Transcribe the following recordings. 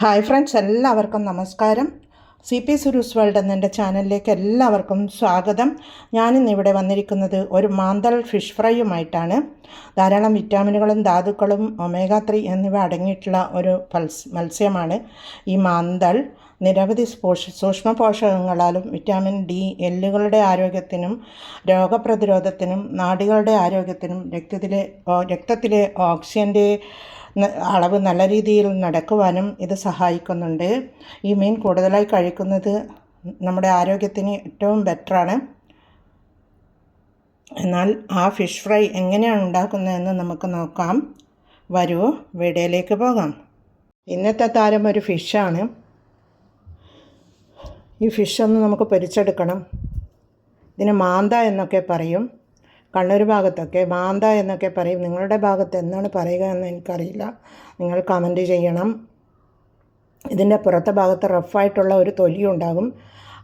Hi friends എല്ലാവർക്കും നമസ്കാരം. C P സുരൂസ് world എന്നെന്റെ ചാനലിലേക്ക് എല്ലാവർക്കും സ്വാഗതം. ഞാനിന്ന് ഇവിടെ വന്നിരിക്കുന്നത് ഒരു മാന്തൽ ഫിഷ് ഫ്രൈയുമായിട്ടാണ്. ധാരാളം വിറ്റാമിനുകളും ധാതുക്കളും ഒമേഗ ത്രീ എന്നിവ അടങ്ങിയിട്ടുള്ള ഒരു മത്സ്യമാണ് ഈ മാന്തൽ. നിരവധി പോഷ സൂക്ഷ്മ പോഷകങ്ങളാലും വിറ്റാമിൻ ഡി എല്ലുകളുടെ ആരോഗ്യത്തിനും രോഗപ്രതിരോധത്തിനും നാടികളുടെ ആരോഗ്യത്തിനും രക്തത്തിലെ രക്തത്തിലെ ഓക്സിജന്റെ അളവ് നല്ല രീതിയിൽ നടക്കുവാനും ഇത് സഹായിക്കുന്നുണ്ട്. ഈ മീൻ കൂടുതലായി കഴിക്കുന്നത് നമ്മുടെ ആരോഗ്യത്തിന് ഏറ്റവും ബെറ്ററാണ് എന്നാൽ ആ ഫിഷ് ഫ്രൈ എങ്ങനെയാണ് ഉണ്ടാക്കുന്നതെന്ന് നമുക്ക് നോക്കാം. വരൂ വീഡിയോയിലേക്ക് പോകാം. ഇന്നത്തെ താരം ഒരു ഫിഷാണ് ഈ ഫിഷ് ഒന്ന് നമുക്ക് പൊരിച്ചെടുക്കണം. ഇതിന് മാന്ത എന്നൊക്കെ പറയും. കണ്ണൂർ ഭാഗത്തൊക്കെ മാന്ത എന്നൊക്കെ പറയും. നിങ്ങളുടെ ഭാഗത്ത് എന്താണ് പറയുക എന്ന് എനിക്കറിയില്ല. നിങ്ങൾ കമന്റ് ചെയ്യണം. ഇതിന്റെ പുറത്തെ ഭാഗത്ത് റഫായിട്ടുള്ള ഒരു തൊലി ഉണ്ടാകും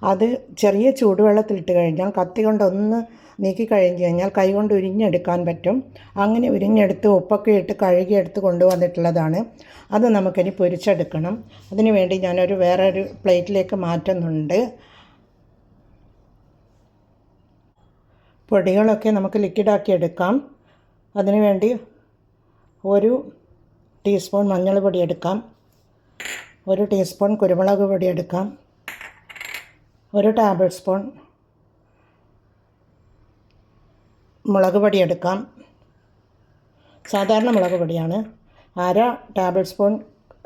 അത് ചെറിയ ചൂടുവെള്ളത്തിലിട്ട് കഴിഞ്ഞാൽ കത്തി കൊണ്ടൊന്ന് നീക്കി കഴിഞ്ഞ് കഴിഞ്ഞാൽ കൈ കൊണ്ട് ഉരിഞ്ഞെടുക്കാൻ പറ്റും. അങ്ങനെ ഉരിഞ്ഞെടുത്ത് ഉപ്പൊക്കെ ഇട്ട് കഴുകിയെടുത്ത് കൊണ്ടുവന്നിട്ടുള്ളതാണ്. അത് നമുക്കിനി പൊരിച്ചെടുക്കണം. അതിനുവേണ്ടി ഞാനൊരു വേറൊരു പ്ലേറ്റിലേക്ക് മാറ്റുന്നുണ്ട്. പൊടികളൊക്കെ നമുക്ക് ലിക്വിഡാക്കി എടുക്കാം. അതിനു വേണ്ടി ഒരു ടീസ്പൂൺ മഞ്ഞൾ പൊടി എടുക്കാം. ഒരു ടീസ്പൂൺ കുരുമുളക് പൊടി എടുക്കാം. ഒരു ടേബിൾ സ്പൂൺ മുളക് പൊടി എടുക്കാം. സാധാരണ മുളക് പൊടിയാണ്. അര table spoon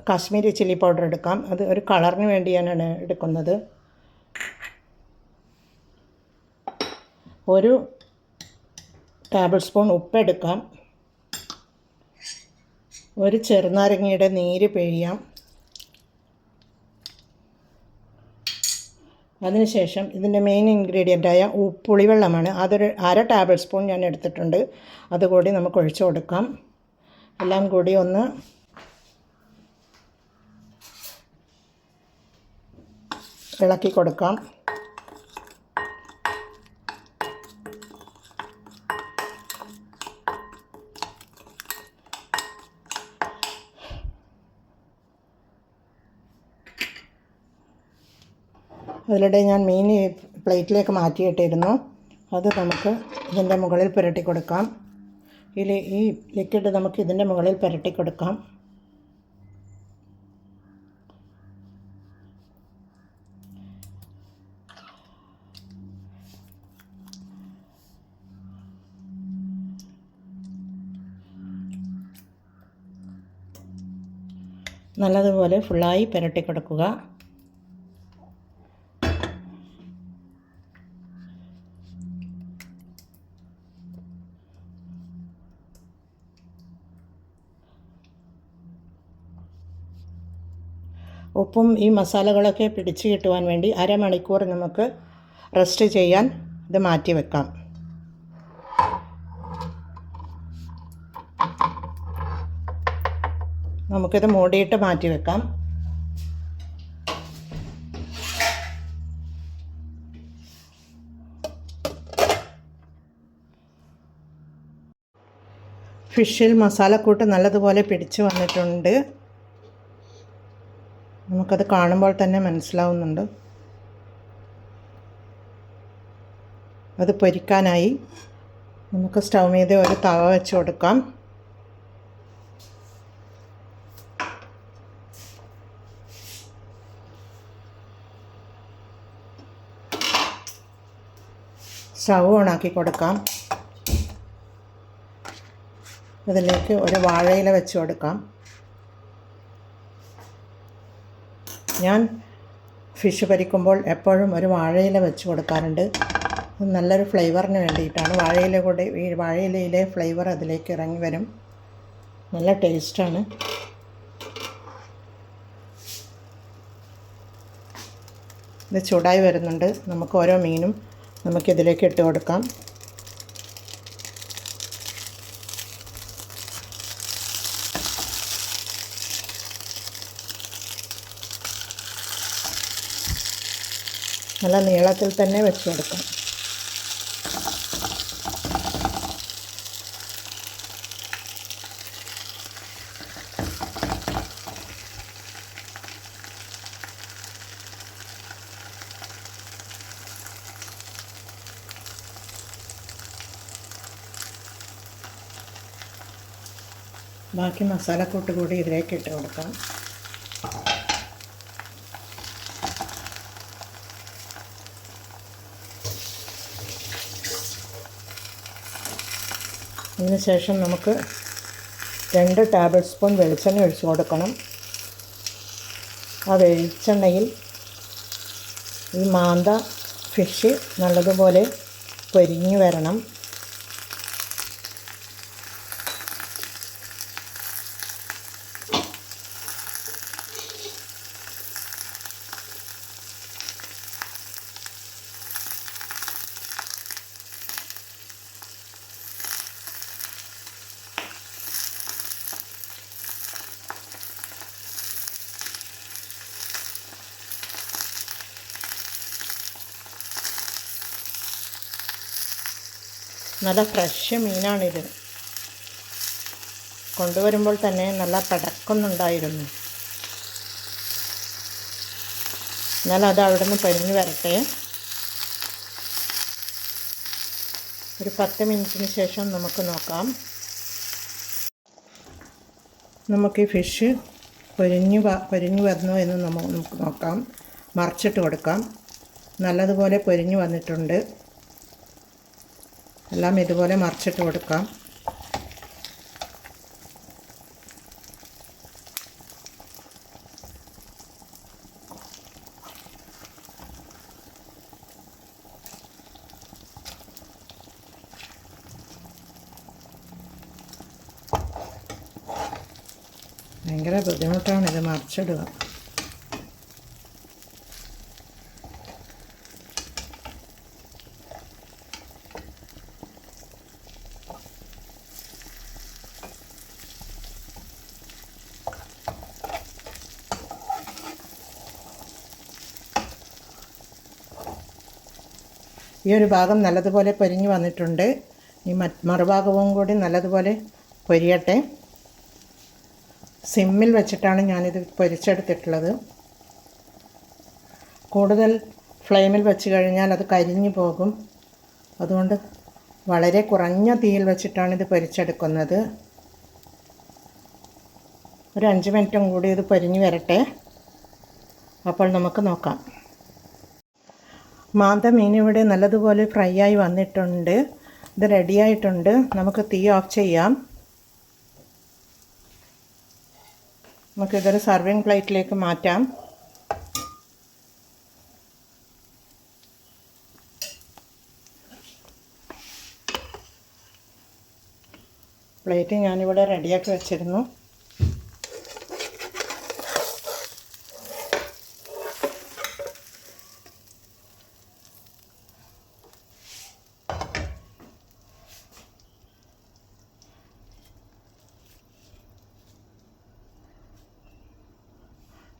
Kashmiri chilli powder എടുക്കാം. അത് ഒരു കളറിന് വേണ്ടിയാണ് എടുക്കുന്നത്. ഒരു ടേബിൾ സ്പൂൺ ഉപ്പെടുക്കാം. ഒരു ചെറുനാരങ്ങയുടെ നീര് പിഴിയാം. അതിനുശേഷം ഇതിന്റെ മെയിൻ ഇൻഗ്രീഡിയന്റായ പുളിവെള്ളമാണ് അതൊരു അര ടേബിൾ സ്പൂൺ ഞാൻ എടുത്തിട്ടുണ്ട്. അതുകൂടി നമുക്ക് ഒഴിച്ചു കൊടുക്കാം. എല്ലാം കൂടി ഒന്ന് ഇളക്കി കൊടുക്കാം. അതിലിടെ ഞാൻ മീൻ പ്ലേറ്റിലേക്ക് മാറ്റിയിട്ടിരുന്നു. അത് നമുക്ക് ഇതിന്റെ മുകളിൽ പുരട്ടി കൊടുക്കാം. ഇതിൽ ഈ ലിക്വിഡ് നമുക്ക് ഇതിന്റെ മുകളിൽ പുരട്ടി കൊടുക്കാം. നല്ലതുപോലെ ഫുള്ളായി പുരട്ടി കൊടുക്കുക. ഉപ്പും ഈ മസാലകളൊക്കെ പിടിച്ച് കിട്ടുവാൻ വേണ്ടി അരമണിക്കൂർ നമുക്ക് റെസ്റ്റ് ചെയ്യാൻ ഇത് മാറ്റി വെക്കാം. നമുക്കിത് മൂടിയിട്ട് മാറ്റി വെക്കാം. ഫിഷിൽ മസാലക്കൂട്ട് നല്ലതുപോലെ പിടിച്ച് വന്നിട്ടുണ്ട്. നമുക്കത് കാണുമ്പോൾ തന്നെ മനസ്സിലാവുന്നുണ്ട്. അത് പൊരിക്കാനായി നമുക്ക് സ്റ്റൗ മീതെ ഒരു തവ വെച്ച് കൊടുക്കാം. സ്റ്റൗ ഓണാക്കി കൊടുക്കാം. ഇതിലേക്ക് ഒരു വാഴയില വെച്ച് കൊടുക്കാം. ഞാൻ ഫിഷ് പരിക്കുമ്പോൾ എപ്പോഴും ഒരു വാഴയില വെച്ച് കൊടുക്കാറുണ്ട്. നല്ലൊരു ഫ്ലേവറിന് വേണ്ടിയിട്ടാണ്. വാഴയില കൂടെ ഈ വാഴയിലയിലെ ഫ്ലേവർ അതിലേക്ക് ഇറങ്ങി വരും. നല്ല ടേസ്റ്റാണ് ഇത് ചൂടായി വരുന്നുണ്ട്. നമുക്ക് ഓരോ മീനും നമുക്കിതിലേക്ക് ഇട്ട് കൊടുക്കാം. നല്ല നീളത്തിൽ തന്നെ വെച്ചെടുക്കാം ബാക്കി മസാലക്കൂട്ട് കൂടി ഇതിലേക്ക് ഇട്ട് കൊടുക്കാം. അതിന് ശേഷം നമുക്ക് രണ്ട് ടേബിൾ സ്പൂൺ വെളിച്ചെണ്ണ ഒഴിച്ചു കൊടുക്കണം. ആ വെളിച്ചെണ്ണയിൽ ഈ മാന്ത ഫിഷ് നല്ലതുപോലെ പൊരിഞ്ഞു വരണം. നല്ല ഫ്രഷ് മീനാണിത്. കൊണ്ടുവരുമ്പോൾ തന്നെ നല്ല പടക്കുന്നുണ്ടായിരുന്നു. എന്നാൽ അത് അവിടെ നിന്ന് പരിഞ്ഞു വരട്ടെ. ഒരു പത്ത് മിനിറ്റിന് ശേഷം നമുക്ക് നോക്കാം. നമുക്ക് ഈ ഫിഷ് പൊരിഞ്ഞു പൊരിഞ്ഞു വരുന്നു എന്ന് നമുക്ക് നോക്കാം. മറിച്ചിട്ട് കൊടുക്കാം. നല്ലതുപോലെ പൊരിഞ്ഞു വന്നിട്ടുണ്ട്. എല്ലാം ഇതുപോലെ മറിച്ചിട്ട് കൊടുക്കാം. ഭയങ്കര ബുദ്ധിമുട്ടാണ് ഇത് മറിച്ചിടുക. ഈ ഒരു ഭാഗം നല്ലതുപോലെ പൊരിഞ്ഞ് വന്നിട്ടുണ്ട്. ഈ മറുഭാഗവും കൂടി നല്ലതുപോലെ പൊരിയട്ടെ. സിമ്മിൽ വെച്ചിട്ടാണ് ഞാനിത് പൊരിച്ചെടുത്തിട്ടുള്ളത്. കൂടുതൽ ഫ്ലെയിമിൽ വെച്ച് കഴിഞ്ഞാൽ അത് കരിഞ്ഞു പോകും. അതുകൊണ്ട് വളരെ കുറഞ്ഞ തീയിൽ വെച്ചിട്ടാണ് ഇത് പൊരിച്ചെടുക്കുന്നത്. ഒരു അഞ്ച് മിനിറ്റും കൂടി ഇത് പൊരിഞ്ഞ് വരട്ടെ. അപ്പോൾ നമുക്ക് നോക്കാം. മാന്ത മീൻ ഇവിടെ നല്ലതുപോലെ ഫ്രൈ ആയി വന്നിട്ടുണ്ട്. ഇത് റെഡിയായിട്ടുണ്ട് നമുക്ക് തീ ഓഫ് ചെയ്യാം. നമുക്കിതൊരു സർവിങ് പ്ലേറ്റിലേക്ക് മാറ്റാം. പ്ലേറ്റ് ഞാനിവിടെ റെഡിയാക്കി വെച്ചിരുന്നു.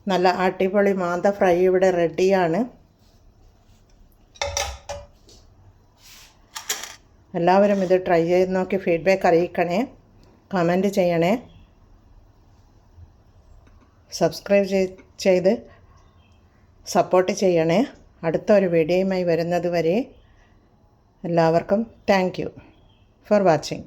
നല്ല അടിപൊളി മാന്ത ഫ്രൈ ഇവിടെ റെഡിയാണ്. എല്ലാവരും ഇത് ട്രൈ ചെയ്ത് നോക്കി ഫീഡ്ബാക്ക് അറിയിക്കണേ കമന്റ് ചെയ്യണേ. സബ്സ്ക്രൈബ് ചെയ്ത് സപ്പോർട്ട് ചെയ്യണേ. അടുത്ത ഒരു വീഡിയോയുമായി വരുന്നത് വരെ എല്ലാവർക്കും താങ്ക് യു ഫോർ വാച്ചിങ്.